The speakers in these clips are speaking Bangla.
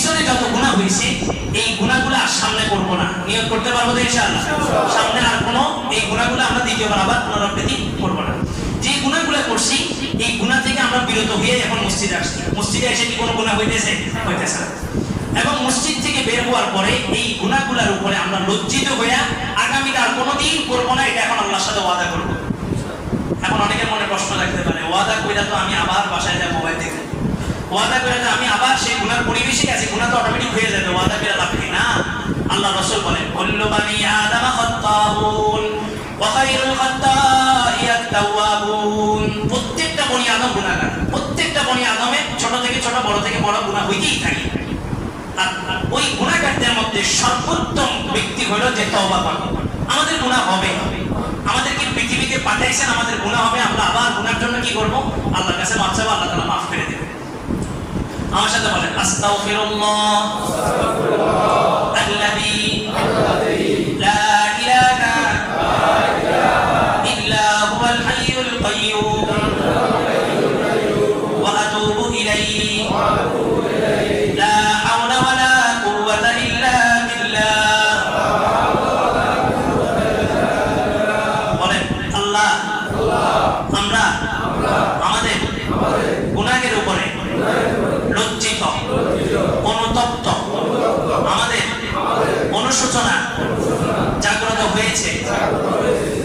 পিছনে যত গুণা হয়েছে, এই গুণাগুলো আর সামনে করব না। নিয়োগ করতে পারব তো ইনশাআল্লাহ। সামনে আর কোনো এই গুণাগুলো আমরা দ্বিতীয়বার আবার পুনরাবৃত্তি করব না। যে গুণাগুলো করছি, এই গুণা থেকে আমরা বিরত হয়ে এখন মসজিদে আসছি। মসজিদে এসে কি কোনো গুণা হইতেছে? হইতেছে না। এবং মসজিদ থেকে বের হওয়ার পরে এই গুণাগুলার উপরে আমরা লজ্জিত হইয়া আগামীতে আর কোনোদিন করব না, এটা এখন আল্লাহর সাথে ওয়াদা করব। এখন অনেকের মনে প্রশ্ন রাখতে পারে ওয়াদা কইরা তো আমি আবার বাসায় যাই মোবাইল দেখে ওয়াদা করে তো আমি আবার সেই গুনার পরিবেশে আছি গুনাহ তো অটোমেটিক হয়ে যাবে ওয়াদা করে লাভ কি না আল্লাহ রাসূল বলেন, কুল্লু বানি আদম খাত্তাবুন ওয়া খায়রুল খাত্তাই আত-তাওয়াবুন প্রত্যেকটা বনি আদম গুনাহগার, প্রত্যেকটা বনি আদমে ছোট থেকে ছোট, বড় থেকে বড় গুনাহ হইতেই থাকে। আর ওই গুনাহগারদের মধ্যে সর্বোত্তম ব্যক্তি হলো যে তওবা করে আমাদের গুনাহ হবে। আমাদেরকে পৃথিবীতে পাঠাইছেন, আমাদের গুনাহ হবে, আমরা আবার গুনার জন্য কি করব? আল্লাহর কাছে মাফ চাইব, আল্লাহ তাআলা মাফ করে দেবে আমার সাথে বলেন, আস্তাগফিরুল্লাহ আল্লাযী গুনাহের উপরে লজ্জিত অনুতপ্ত আমাদের অনুশোচনা জাগ্রত হয়েছে,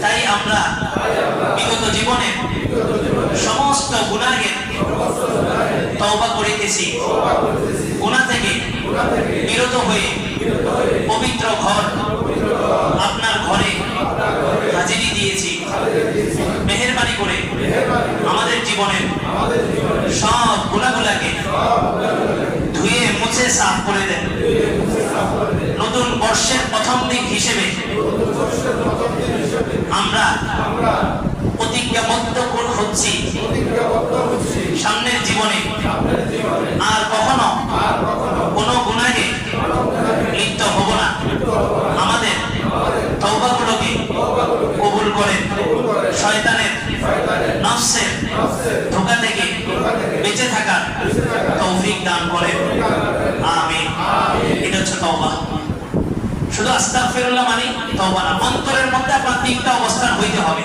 তাই আমরা বিগত জীবনে সমস্ত গুণাহের তওবা করিতেছি। গুনাহ থেকে বিরত হয়ে পবিত্র ঘর আপনার ঘরে হাজিরি দিয়েছি। মেহেরবানি করে আমাদের জীবনের সব গুণাগুলাকে ধুয়ে মুছে সাফ করে দেন। আমরা প্রতিজ্ঞাবদ্ধ হচ্ছি। সামনের জীবনে। আর কখনো কোনো গুণাকে লিপ্ত হব না। আমাদের তওবাগুলোকে কবুল করেন। শয়তানের নফসের ধোকা থেকে বেঁচে থাকার তৌফিক দান করেন। আমিন এটা হচ্ছে তওবা শুধু মানে অন্তরের মধ্যে আপনার তিনটা অবস্থান হইতে হবে।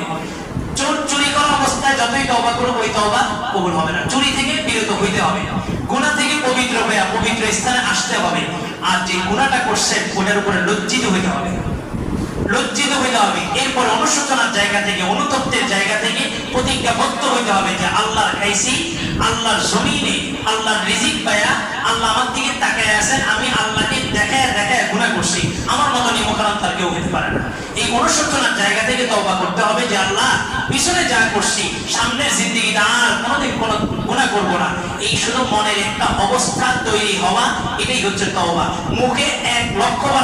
চোর চুরি করা অবস্থায় যতই করব ওই কবুল হবে না। চুরি থেকে বিরত হইতে হবে। থেকে পবিত্র হয়ে পবিত্র স্থানে আসতে হবে। আর যে উপরে লজ্জিত হইতে হবে। লজ্জিত হইতে হবে। এরপর অনুশোচনার জায়গা থেকে, অনুতপ্তের জায়গা থেকে প্রতিজ্ঞাবদ্ধ হইতে হবে যে আল্লাহর খাইছি আল্লাহর জমিনে আল্লাহর রিজিক পায়া আল্লাহ আমার দিকে তাকায় আছেন। আমি আল্লাহকে দেখায় দেখায় গুনাহ করছি। আমার মতো নিমকরণ তার কেউ হতে পারে না। এই অনুশোচনার জায়গা থেকে তবা করতে হবে যে আল্লাহ, পিছনে যা করছি সামনের জিন্দিগি, আর কোনোদিন কোনো গুণা করব না। এই শুধু মনের একটা অবস্থা তৈরি হওয়া, এটাই হচ্ছে তবা মুখে এক লক্ষ্য বা